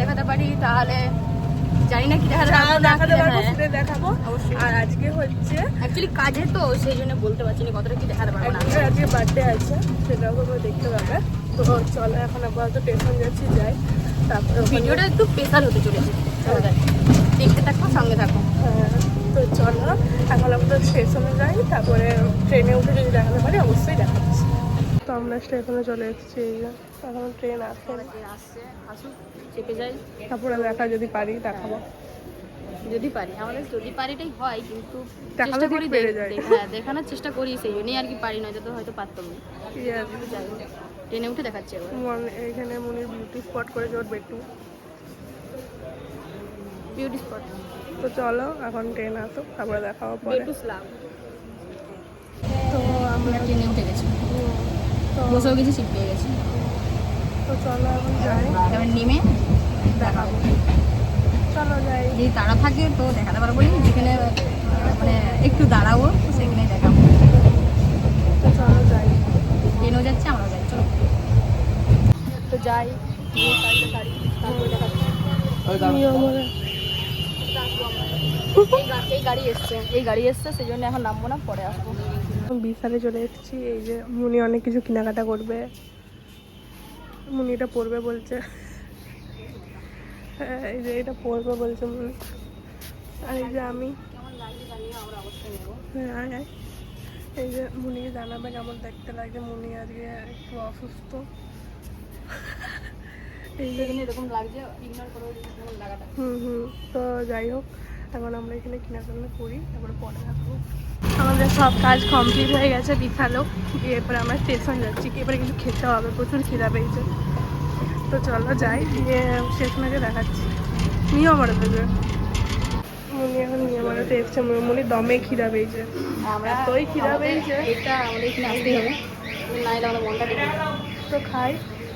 দেখাতে পারি তাহলে জানি না কি দেখাতে পারব হ্যাঁ। সেটা দেখাবো। আর আজকে হচ্ছে অ্যাকচুয়ালি কাজে তো সেই জন্য বলতে পারছি না কতটা কি দেখাতে পারব না। আজকে বার্থডে আছে সেটাও তোমরা দেখতে পাবে। তো চলো এখন আপাতত স্টেশন যাচ্ছি যাই। তারপরে ভিডিওটা একটু স্পেশাল হতে চলেছে। চলো দেখতে থাকো সঙ্গে থাকো। হ্যাঁ, তো চলো এখন আমরা স্টেশনে যাই তারপরে ট্রেনে উঠে যদি দেখাতে পারি অবশ্যই দেখাচ্ছি। আমরা স্টেশনে চলে এসেছি এই যে। এখন ট্রেন আসুক চেপে যাই তারপরে দেখা যদি পারি দেখাবো। যদি পারি আমাদের যদি পারিটাই হয় কিন্তু চেষ্টা করি। হ্যাঁ দেখানোর চেষ্টা করি সেই জন্যই আর কি পারি নয়তো তো হয়তো পারতাম না। আছে ট্রেনে উঠে দেখাচ্ছি এবার। মন- এইখানে মনির বিউটি স্পট করে জোর বেটু। বিউটি স্পট তো চলো এখন ট্রেন আসুক তারপরে পরে। বেটু স্লাম তো আমরা ট্রেনে উঠে গেছি। বসেও গেছি সিট পেয়ে গেছি। তো চলো এখন যাই। এবার নেমে দেখাবো। চলো যাই। যদি তাড়া থাকে তো দেখাতে পারব না যেখানে মানে একটু দাঁড়াবো সেখানে দেখাবো। তো চলো যাই। ট্রেনও যাচ্ছে আমরাও যাই চলো। তো যাই। এই গাড়ি এসছে এই গাড়ি এসছে সেই জন্য এখন নামবো না পরে আসব। বিশালে চলে এসেছি। এই যে মুনি অনেক কিছু কেনাকাটা করবে। মুনি এটা পরবে বলছে। হ্যাঁ, এই যে এটা পরবে বলছে মুনি। আর এই যে আমি। হ্যাঁ। এই যে মুনিকে জানাবে কেমন দেখতে লাগে। মুনি আজকে একটু অসুস্থ। এই যে এরকম লাগছে হুম হুম। তো যাই হোক। এখন আমরা এখানে কেনাকাটা করি তারপরে পরে রাখব আমাদের সব কাজ কমপ্লিট হয়ে গেছে বিশালও এরপরে আমরা স্টেশন যাচ্ছি। এবারে কিছু খেতে হবে প্রচুর খিদা পেয়েছে। তো চলো যাই গিয়ে স্টেশনে দেখাচ্ছি। নিয়ে আমার দেবে মুনি এখন নিয়ে আমার এসছে। মুনি দমে খিদা পেয়েছে। আমরা এতই খিদা পেয়েছে? এটা আমাদের এখানে আসতেই হবে। না এলে আমাদের মনটা তো খাই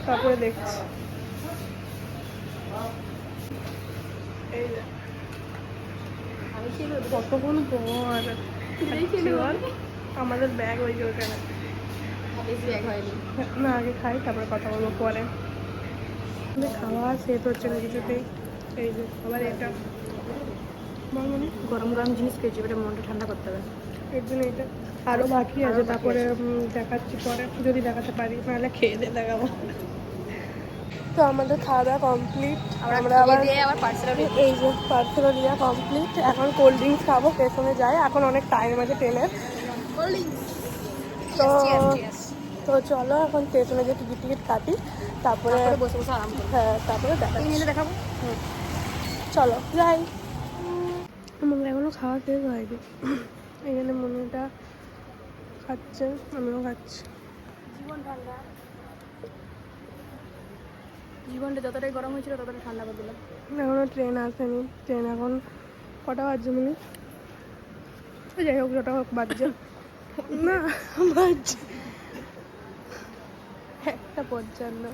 তারপরে দেখছি। এই কতক্ষণ বল? আমাদের ব্যাগ ওই বেশি হয়নি। না আগে খাই তারপরে কথা বলব পরে। খাওয়া শেষ হচ্ছে না কিছুতেই এই যে আবার এটা। মনি গরম গরম জিনিস খেয়েছি এবারে মনটা ঠান্ডা করতে হবে। এর জন্য এটা আরও বাকি আছে তারপরে দেখাচ্ছি পরে যদি দেখাতে পারি নাহলে খেয়ে দিয়ে দেখাবো। তো আমাদের খাওয়া দাওয়া কমপ্লিট আমরা আবার এই যে পার্সেলও নেওয়া কমপ্লিট এখন কোল্ড ড্রিঙ্কস খাব স্টেশনে যাই। এখন অনেক টাইম আছে ট্রেনের তো তো চলো এখন স্টেশনে যে টিকিট টিকিট কাটি। তারপরে বসে বসে আরাম হ্যাঁ তারপরে দেখাবো? চলো যাই। আমার এখনও খাওয়া শেষ হয়নি। এখানে মনিটা খাচ্ছে আমিও খাচ্ছি। জীবন ঠান্ডা জীবনটা যতটাই গরম হয়েছিল ততটাই ঠান্ডা করে দিলাম। এখনও ট্রেন আসেনি। ট্রেন এখন কটা বাজছে মনে? যাই হোক যটা হোক বাজছে। না বাজছে। একটা পঞ্চান্ন।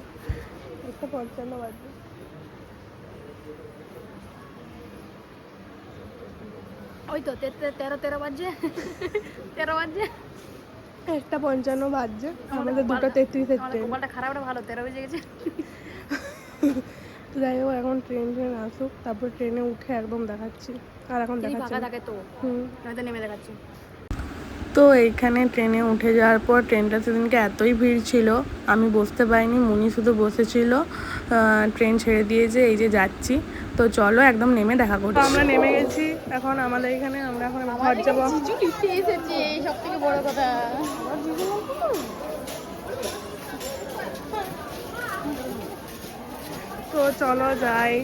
একটা পঞ্চান্ন বাজছে। ওই তো তেরো তেরো বাজছে। তেরো বাজছে। একটা পঞ্চান্ন বাজছে। আমাদের দুটো আমাদের ট্রেন ভালো তেরো বেজে গেছে। তো যাই হোক এখন ট্রেন ট্রেন আসুক তারপর ট্রেনে উঠে একদম দেখাচ্ছি। আর এখন দেখাচ্ছি থাকে তো হুম। নেমে দেখাচ্ছি। তো এইখানে ট্রেনে উঠে যাওয়ার পর ট্রেনটা সেদিনকে এতই ভিড় ছিল আমি বসতে পারিনি মুনি শুধু বসেছিল। ট্রেন ছেড়ে দিয়েছে এই যে যাচ্ছি। তো চলো একদম নেমে দেখা করছি আমরা নেমে গেছি এখন আমাদের এখানে আমরা এখন ঘর যাব। জিজু সব থেকে বড় কথা। তো চলো যাই।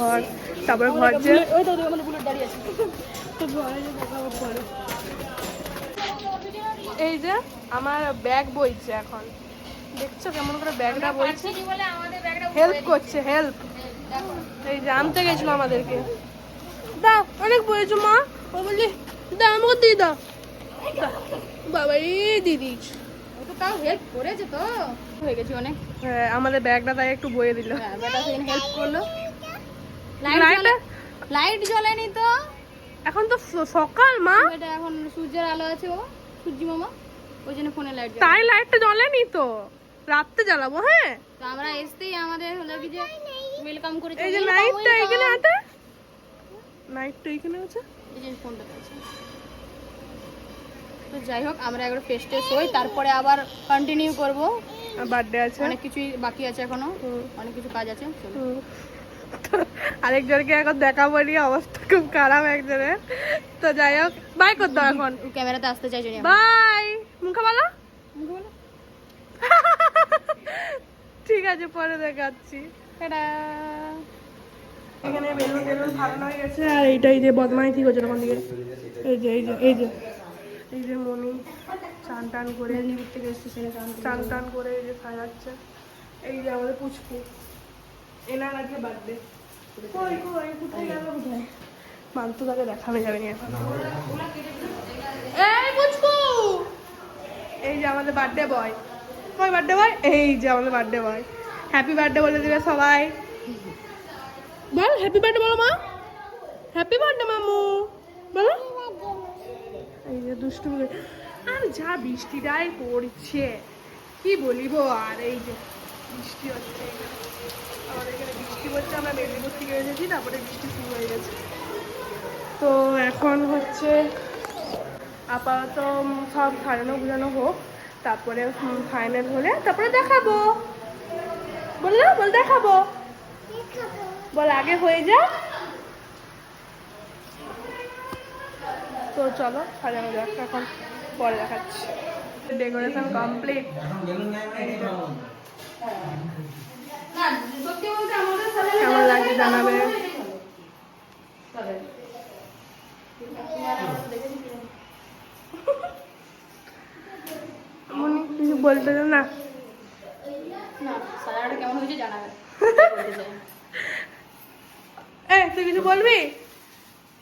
ঘর তারপরে ঘর যে এই যে আমার ব্যাগ বইছে এখন। দেখছ কেমন করে ব্যাগটা বইছে? হেল্প করছে হেল্প এই যে আনতে গেছিল আমাদেরকে। দাও অনেক বলেছ মা। ও বললি দাও আমাকে দিয়ে দাও। বাবা এই দিদি। তো তাও হেল্প করেছে তো। হয়ে গেছে অনেক। হ্যাঁ আমাদের ব্যাগটা তাই একটু বয়ে দিল। হ্যাঁ বেটা সেখানে হেল্প করল। লাইট লাইট জ্বলেনি তো। এখন তো সকাল মা। এটা এখন সূর্যের আলো আছে বাবা সূর্যি মামা। ওই জন্য ফোনে লাইট তাই লাইটটা জ্বলেনি তো? রাত্রে জ্বালাবো হ্যাঁ। তো আমরা এসতেই আমাদের হলো কি যে ওয়েলকাম করে এই যে লাইটটা এখানে আছে। লাইটটা এখানে আছে। এই যে ফোনটাতে আছে। তো যাই হোক আমরা একবার ফেস টেস্ট হই তারপরে আবার কন্টিনিউ করব। বার্থডে আছে? অনেক কিছুই বাকি আছে এখনও। অনেক কিছু কাজ আছে। আরেকজনকে এখন দেখাবো নিয়ে অবস্থা খুব খারাপ একজনের। তো যাই হোক বাই করতো এখন। ক্যামেরাতে আসতে চাইছে না বাই মুখে বলো। ঠিক আছে পরে দেখাচ্ছি। এখানে বেলুন টেলুন ফাটানো হয়ে গেছে আর এইটাই যে বদমাই ঠিক ওখান থেকে। এই যে এই যে এই যে। এই যে মনি চান টান করে থেকে এসেছি চান টান করে। এই যে সাজাচ্ছে এই যে আমাদের পুচকু। এনার আজকে বার্থডে মান্তু তাকে দেখানো যাবে না এখন। এই পুচকু! এই যে আমাদের বার্থডে বয় কই বার্থডে বয় এই যে আমাদের বার্থডে বয় হ্যাপি বার্থডে বলে দিবে সবাই। বল হ্যাপি বার্থডে বলো মা। হ্যাপি বার্থডে মামু। বলো। এই যে দুষ্টু আর যা বৃষ্টিটাই পড়ছে, কি বলিব আর এই যে বৃষ্টি হচ্ছে। আমাদের এখানে বৃষ্টি হচ্ছে, আমরা মেদিনীপুর থেকে এসেছি, তারপরে বৃষ্টি শুরু হয়ে গেছে। তো এখন হচ্ছে আপাতত সব সাজানো গুজানো হোক, তারপরে ফাইনাল হলে তারপরে দেখাবো। বলল বল দেখাবো। বল আগে হয়ে যা। তো চলো সাজানো যাক এখন পরে দেখাচ্ছি। ডেকোরেশন কমপ্লিট কেমন লাগছে জানাবে? মনি কিছু বলতে না। না সাজাটা কেমন হয়েছে জানাবে। এ তুই কিছু বলবি?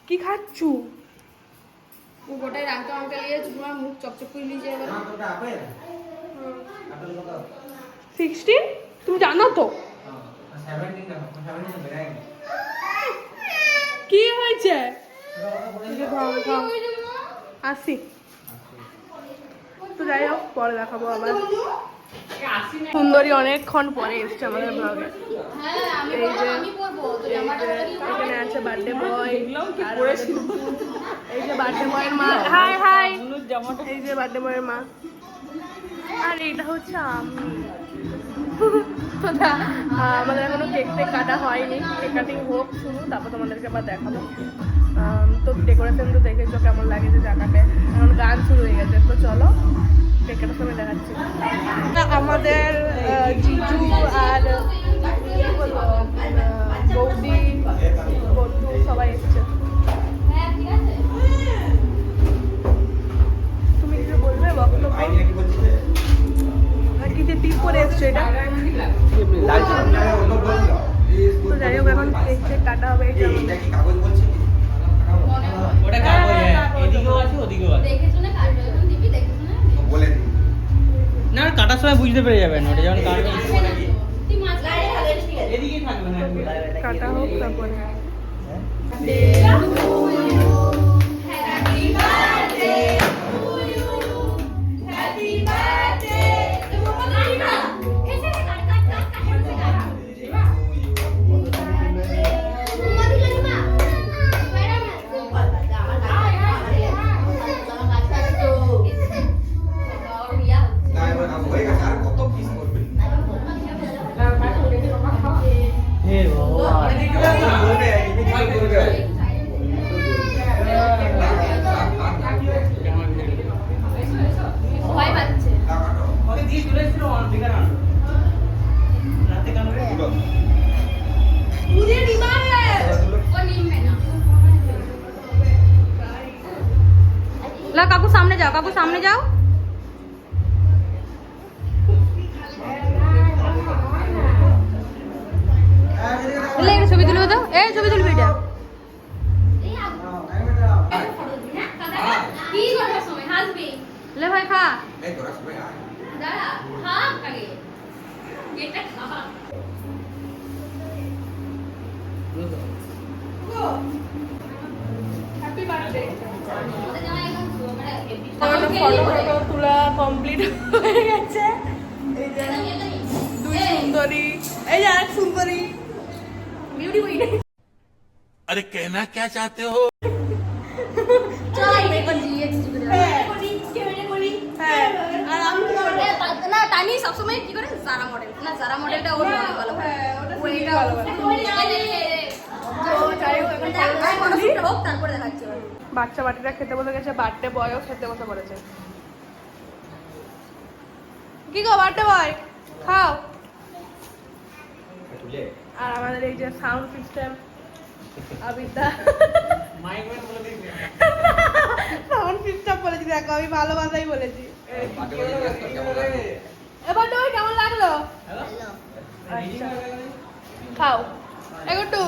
কি খাচ্ছু? আমাকে তোমার মুখ চকচক করে নিয়েছে এবার। সিক্সটিন তুমি জানো তো। কি হয়েছে। আসি। তো যাই হোক পরে দেখাবো আবার। সুন্দরী অনেকক্ষণ পরে এসছে আমাদের ব্লগে এই যে যে। এখানে আছে বার্থডে বয় এই যে বার্থডে বয়ের মা। হাই হাই এই যে বার্থডে বয়ের মা। আর এইটা হচ্ছে আমি। তো আমাদের এখনও কেক টেক কাটা হয়নি। কেক কাটিং হোক শুরু তারপর তোমাদেরকে আবার দেখাবো। তো ডেকোরেশন তো দেখেছ কেমন লাগেছে জায়গাতে এখন গান শুরু হয়ে গেছে তো চলো। আমাদের জিজু আর বৌদি বন্ধু সবাই এসছে। হ্যাঁ ঠিক আছে তুমি কিছু বলবে? বক্তব্য? আর কি যে টিপ করে এসছো এটা? তো যাই হোক এখন টেক হবে এই যে মনে হয় ওটা কাগজ হ্যাঁ এদিকেও আছে ওদিকেও আছে। কাটার সময় বুঝতে পেরে যাবেন ওটা যখন কাটবেন কাটা হোক তারপরে। লা কাকু সামনে যাও কাকু সামনে যাও। ছবি তুলবে তো এই ছবি তুলবি এটা। লে ভাই খা। দাঁড়া খা আগে এটা খা হ্যাপি বার্থডে আমাদের জামাই এখন ফটো कहना তোলা কমপ্লিট হয়ে গেছে। দুই সুন্দরী। এই সুন্দরী। কে সবসময় কি করে? মডেল না মডেলটা ওর ভালো ওইটা হোক তারপরে দেখাচ্ছি বাচ্চা বাটিরা খেতে বসে গেছে বার্থডে বয়ও খেতে বসে পড়েছে। কি গো বার্থডে বয় খাও। আর আমাদের এই যে sound system Abida. Sound system বলেছি দেখো আমি ভালো ভাষাই বলেছি এবার তো কেমন লাগল? আচ্ছা। খাও। একটু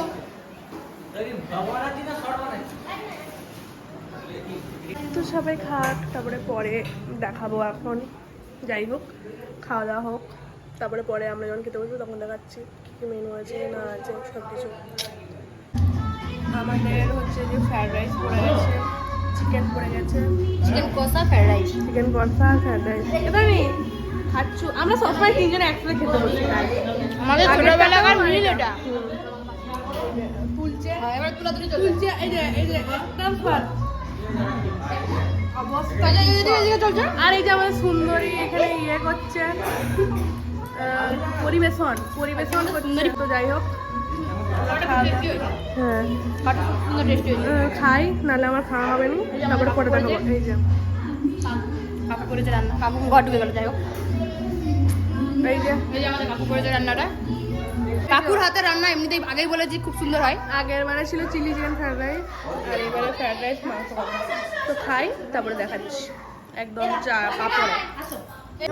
তো সবাই খাক তারপরে পরে দেখাবো এখন। যাই হোক খাওয়া দাওয়া হোক তারপরে পরে আমরা যখন খেতে বসবো তখন দেখাচ্ছি কী কী মেনু আছে না আছে সব কিছু আমাদের হচ্ছে যে ফ্রাইড রাইস পড়ে গেছে চিকেন পড়ে গেছে। চিকেন কষা ফ্রাইড রাইস চিকেন কষা ফ্রাইড রাইস এটা আমি খাচ্ছু আমরা সবসময় তিনজনে একসাথে খেতে বসি। আমাদের ছোটবেলাকার মিল হয়। তুলছে। এবার তুলা তুলি তুলছে এই যে এই যে একদম ফার অবস্থা। এই যে, এই যে, এই যে চলছে। আর এই যে আমাদের সুন্দরী এখানে ইয়ে করছে। পরিবেশন পরিবেশন তো যাই হোক। হ্যাঁ। খাই নাহলে আমার খাওয়া হবে না। তারপরে পরে দেখাবো। এই যে কাকু করেছে রান্না। কাকু ঘর ঢুকে গেল যাই হোক। এই যে। এই যে আমাদের কাকু করেছে রান্নাটা। কাকুর হাতে রান্না এমনিতেই আগেই বলেছি খুব সুন্দর হয়। আগের বারে ছিল চিলি চিকেন ফ্রাইড রাইস আর এবারে ফ্রাইড রাইস মাংস। তো খাই তারপরে দেখাচ্ছি একদম চা পাপড়।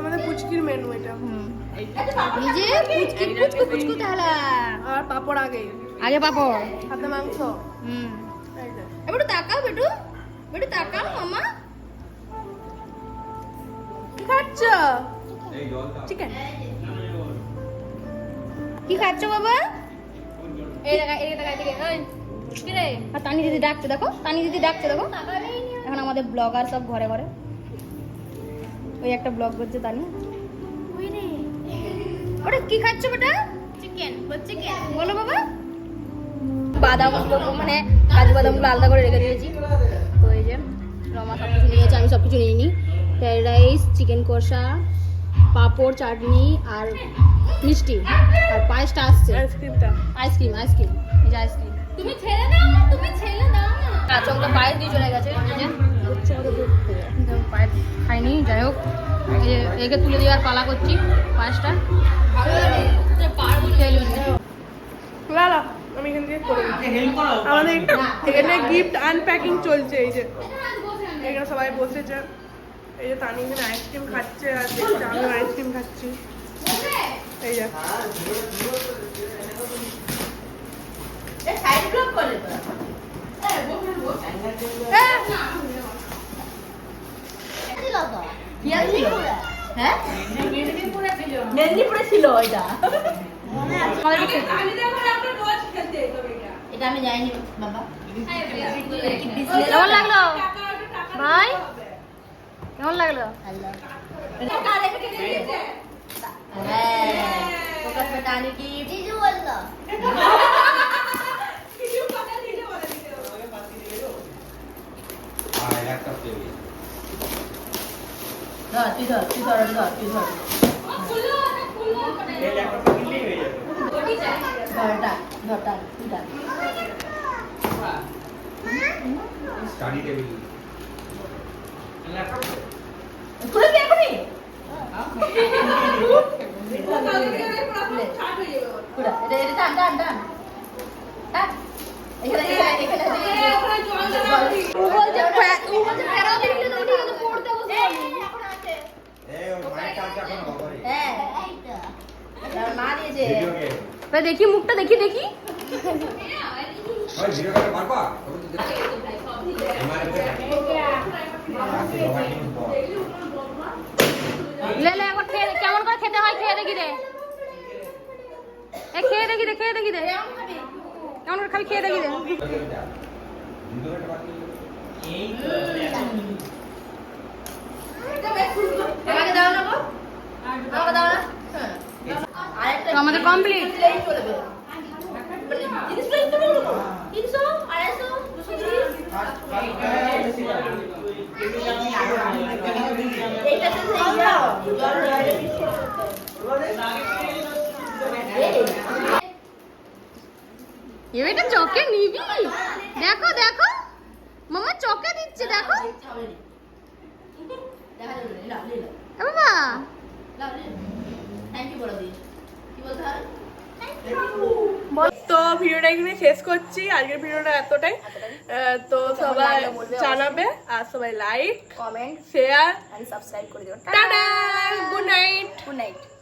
আমাদের পুচকির মেনু এটা। হুম। নিজে পুচকি পুচকু পুচকু তাহলে আর পাপড় আগে। আগে পাপড়। হাতে মাংস। হুম। এই যে। এবার তাকাও বেটু। বেটু তাকাও মামা। কি খাচ্ছ? চিকেন কি খাচ্ছ বাবা? এই দেখা এই দেখা আর তানি দিদি ডাকছে দেখো। তানি দিদি ডাকছে দেখো। এখন আমাদের ব্লগার সব ঘরে ঘরে। ওই একটা ব্লগ করছে তানি। ওটা কি খাচ্ছ বেটা? চিকেন চিকেন বলো বাবা। বাদাম মানে কাজু বাদামগুলো আলাদা করে রেখে দিয়েছি। তো এই যে রমা সব কিছু নিয়েছে আমি সব কিছু নিয়ে নিই ফ্রাইড রাইস চিকেন কষা পাঁপড় চাটনি আর মিষ্টি। আর পায়েসটা আসছে। আইসক্রিমটা। Ice cream ice cream. এই যে আইসক্রিম। তুমি ছেড়ে দাও না তুমি ছেড়ে দাও না। আচমকা পায়েস দিয়ে চলে গেছে। পায়েস খাইনি যাই হোক। একে তুলে দেওয়ার পালা করছি পায়েসটা। লালা আমি এখান থেকে আমাদের এখানে গিফট আনপ্যাকিং চলছে এই যে। এখানে সবাই বসেছে এই যে তানি এখানে আইসক্রিম খাচ্ছে আর দেখছে আমিও আইসক্রিম খাচ্ছি। এই যে। হ্যাঁ হ্যাঁ এটা। আমি যাইনি বাবা। কেমন লাগল? ভাই? কেমন লাগলো তুই ধর তুই ধর ধর তুই ধর ঘরটা ঘরটা তুই ধর স্টাডি টেবিল খুলে এখনই হ্যাঁ? মা দিয়েছে। ভাই দেখি মুখটা দেখি দেখি। লে লে একবার খেয়ে কেমন করে খেতে হয় খেয়ে দেখি রে এ খেয়ে দেখি রে খেয়ে দেখি রে কেমন করে খালি খেয়ে দেখি রে আমাদের কমপ্লিট জিনিস এটা চকে নিবি? দেখো দেখো। মামা চকে দিচ্ছে দেখো। বাবা থ্যাংক ইউ কি বলতে হবে তো ভিডিওটা এখানে শেষ করছি। আজকের ভিডিওটা এতটাই। তো সবাই জানাবে আর সবাই লাইক কমেন্ট শেয়ার সাবস্ক্রাইব করে গুড নাইট গুড নাইট